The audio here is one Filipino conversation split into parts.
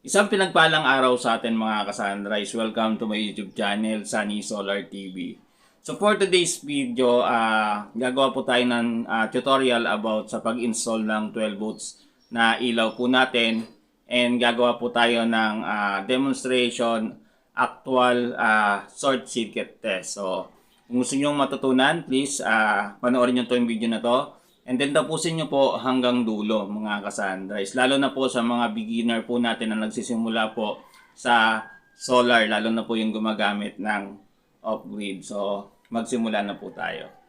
Isang pinagpalang araw sa atin mga kasunrise. Welcome to my YouTube channel, Sunny Solar TV. So for today's video, ah gagawa po tayo ng ah, tutorial about sa pag-install ng 12 volts na ilaw po natin. And gagawa po tayo ng ah, demonstration actual ah, short circuit test. So kung gusto nyo matutunan, please ah, panoorin nyo to yung video na to. And then tapusin nyo po hanggang dulo mga kasandries. Lalo na po sa mga beginner po natin na nagsisimula po sa solar. Lalo na po yung gumagamit ng off-grid. So magsimula na po tayo.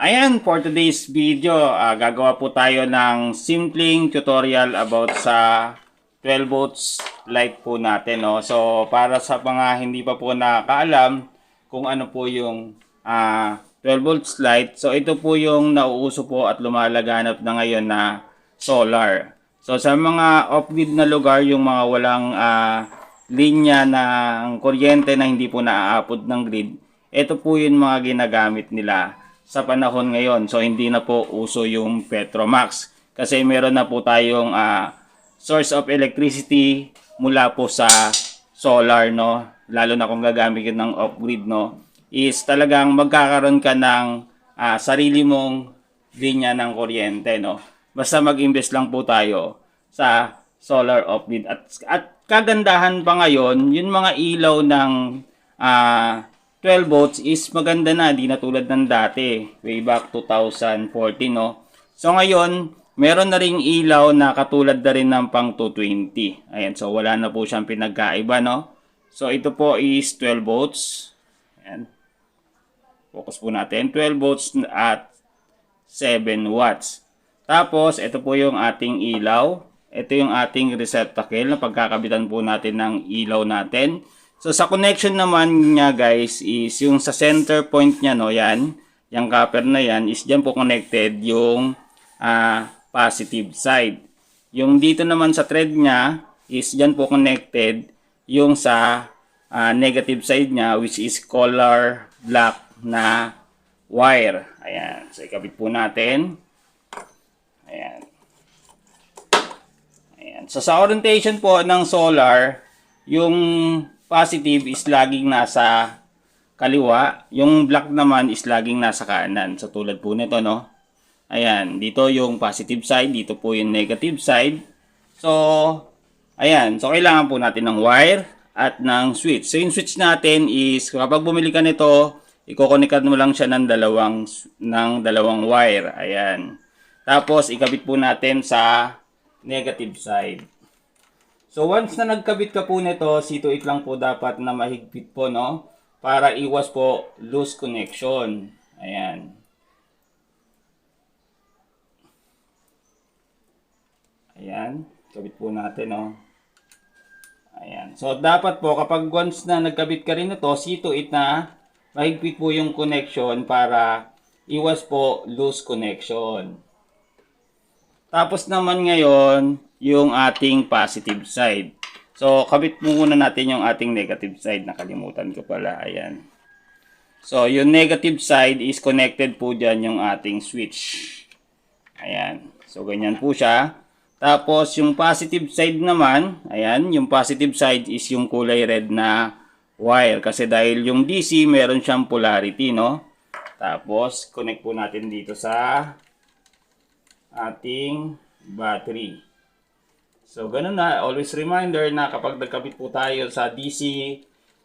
Ayan, for today's video, ah, gagawa po tayo ng simpleng tutorial about sa 12 volts light po natin. No? So, para sa mga hindi pa po nakakaalam kung ano po yung ah, 12 volts light. So, ito po yung nauuso po at lumalaganap na ngayon na solar. So, sa mga off-grid na lugar, yung mga walang ah, linya ng kuryente na hindi po naaapod ng grid, ito po yung mga ginagamit nila sa panahon ngayon. So, hindi na po uso yung Petromax. Kasi meron na po tayong ah, source of electricity mula po sa solar, no? Lalo na kung gagamit ng off-grid, no? Is talagang magkakaroon ka ng ah, sarili mong linya ng kuryente, no? Basta mag-invest lang po tayo sa solar off-grid. At, at kagandahan pa ngayon, yung mga ilaw ng ah, 12 volts is maganda na, di na tulad ng dati, way back 2014, no? So ngayon, meron na ring ilaw na katulad na rin ng pang 220. Ayan, so wala na po siyang pinagkaiba, no? So ito po is 12 volts. Ayan. Focus po natin. 12 volts at 7 watts. Tapos, ito po yung ating ilaw. Ito yung ating receptacle na pagkakabitan po natin ng ilaw natin. So, sa connection naman niya guys is yung sa center point niya, no, yan. Yung copper na yan is dyan po connected yung ah, positive side. Yung dito naman sa thread niya is dyan po connected yung sa ah, negative side niya which is color black na wire. Ayan. So, ikabit po natin. Ayan. Ayan. So, sa orientation po ng solar, yung positive is laging nasa kaliwa. Yung black naman is laging nasa kanan. So, tulad po nito, no? Ayan. Dito yung positive side. Dito po yung negative side. So, ayan. So, kailangan po natin ng wire at ng switch. So, yung switch natin is, kapag bumili ka nito, ikokonekan mo lang siya ng dalawang, ng dalawang wire. Ayan. Tapos, ikabit po natin sa negative side. So, once na nagkabit ka po nito, C2 lang po dapat na mahigpit po, no? Para iwas po loose connection. Ayan. Ayan. Kabit po natin, no? Ayan. So, dapat po, kapag once na nagkabit ka rin ito, C2 na mahigpit po yung connection para iwas po loose connection. Tapos naman ngayon, yung ating positive side. So, kabit muna natin yung ating negative side. Nakalimutan ko pala. Ayan. So, yung negative side is connected po dyan yung ating switch. Ayan. So, ganyan po siya. Tapos, yung positive side naman, ayan, yung positive side is yung kulay red na wire. Kasi dahil yung DC, meron siyang polarity, no? Tapos, connect po natin dito sa ating battery. So, ganun na. Always reminder na kapag nagkabit po tayo sa DC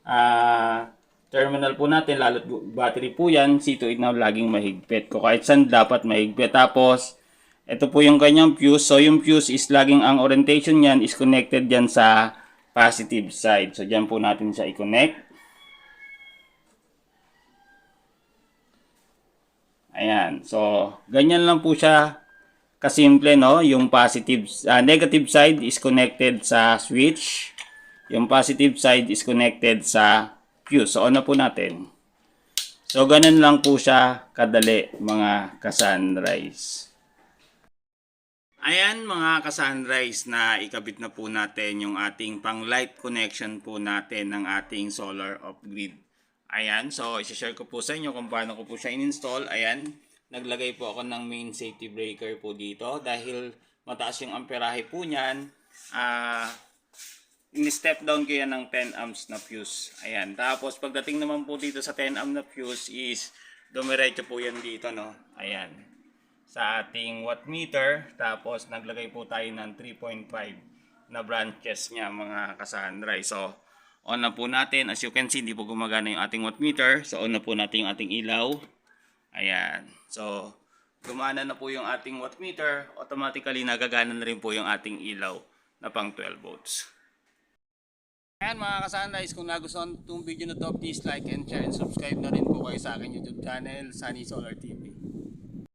ah, terminal po natin, lalo't battery po yan, C2 na laging mahigpit. Kung kahit saan dapat mahigpit. Tapos, ito po yung kanyang fuse. So, yung fuse is laging ang orientation niyan is connected dyan sa positive side. So, dyan po natin siya i-connect. Ayan. So, ganyan lang po siya kasimple, no? Yung positive, ah, negative side is connected sa switch. Yung positive side is connected sa fuse. So, on na po natin. So, ganun lang po siya kadali, mga ka-sunrise. Ayan mga ka-sunrise na ikabit na po natin yung ating pang light connection po natin ng ating solar off-grid. Ayan, so isi-share ko po sa inyo kung paano ko po siya in-install. Ayan, naglagay po ako ng main safety breaker po dito dahil mataas yung amperahe po niyan. ah, in-step down ko yan ng 10 amps na fuse. Ayan. Tapos pagdating naman po dito sa 10 amp na fuse is dumiretso po yan dito, no? Ayan. Sa ating wattmeter. Tapos naglagay po tayo ng 3.5 na branches niya mga kasandray. So, on na po natin. As you can see, hindi po gumagana yung ating wattmeter. So, on na po natin yung ating ilaw. Ayan. So, gumana na po yung ating wattmeter. Automatically, nagagana na rin po yung ating ilaw na pang 12 volts. Ayan mga kasandays, kung nagustuhan itong video na to, please like and share and subscribe na rin po kayo sa akin YouTube channel, Sunny Solar TV.